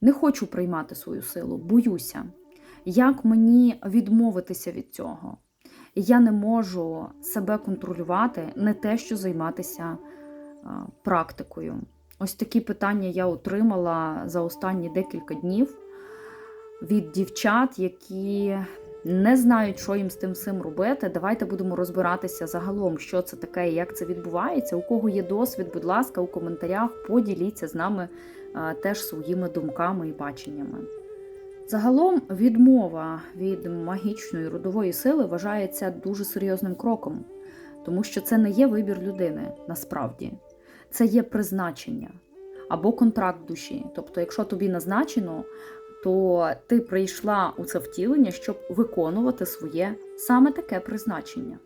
Не хочу приймати свою силу, боюся. Як мені відмовитися від цього? Я не можу себе контролювати, не те, що займатися практикою. Ось такі питання я отримала за останні декілька днів від дівчат, які не знають, що їм з тим всім робити. Давайте будемо розбиратися загалом, що це таке і як це відбувається. У кого є досвід, будь ласка, у коментарях поділіться з нами а, теж своїми думками і баченнями. Загалом відмова від магічної родової сили вважається дуже серйозним кроком, тому що це не є вибір людини насправді, це є призначення або контракт душі. Тобто, якщо тобі назначено, то ти прийшла у це втілення, щоб виконувати своє саме таке призначення.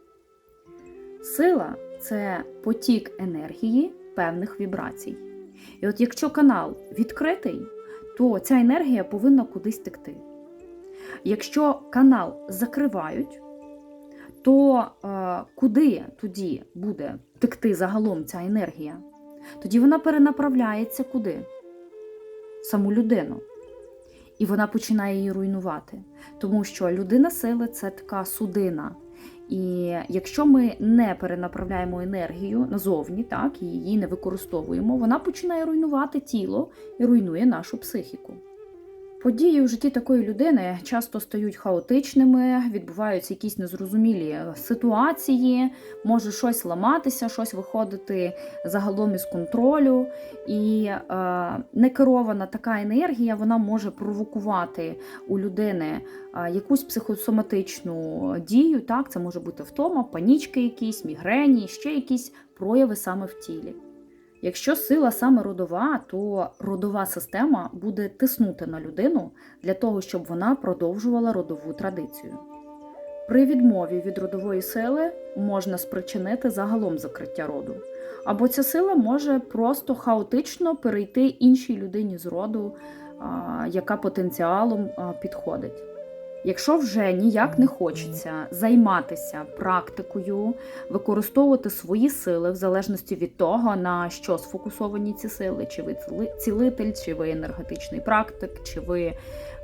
Сила це потік енергії певних вібрацій. І от якщо канал відкритий, то ця енергія повинна кудись текти. Якщо канал закривають, то е, куди тоді буде текти загалом ця енергія? Тоді вона перенаправляється куди? Саму людину. І вона починає її руйнувати. Тому що людина сили це така судина. І якщо ми не перенаправляємо енергію назовні, так і її не використовуємо, вона починає руйнувати тіло і руйнує нашу психіку. Події у житті такої людини часто стають хаотичними, відбуваються якісь незрозумілі ситуації, може щось ламатися, щось виходити загалом із контролю. І е, некерована така енергія вона може провокувати у людини е, якусь психосоматичну дію. Так, це може бути втома, панічки, якісь, мігрені, ще якісь прояви саме в тілі. Якщо сила саме родова, то родова система буде тиснути на людину для того, щоб вона продовжувала родову традицію. При відмові від родової сили можна спричинити загалом закриття роду, або ця сила може просто хаотично перейти іншій людині з роду, яка потенціалом підходить. Якщо вже ніяк не хочеться займатися практикою, використовувати свої сили в залежності від того, на що сфокусовані ці сили, чи ви цілитель, чи ви енергетичний практик, чи ви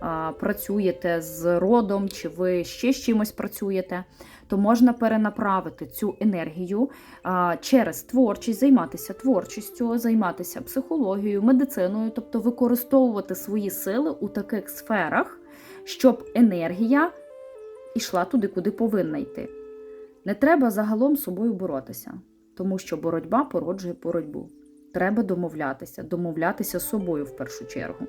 а, працюєте з родом, чи ви ще з чимось працюєте, то можна перенаправити цю енергію а, через творчість, займатися творчістю, займатися психологією, медициною, тобто використовувати свої сили у таких сферах щоб енергія йшла туди, куди повинна йти. Не треба загалом з собою боротися, тому що боротьба породжує боротьбу. Треба домовлятися, домовлятися з собою в першу чергу.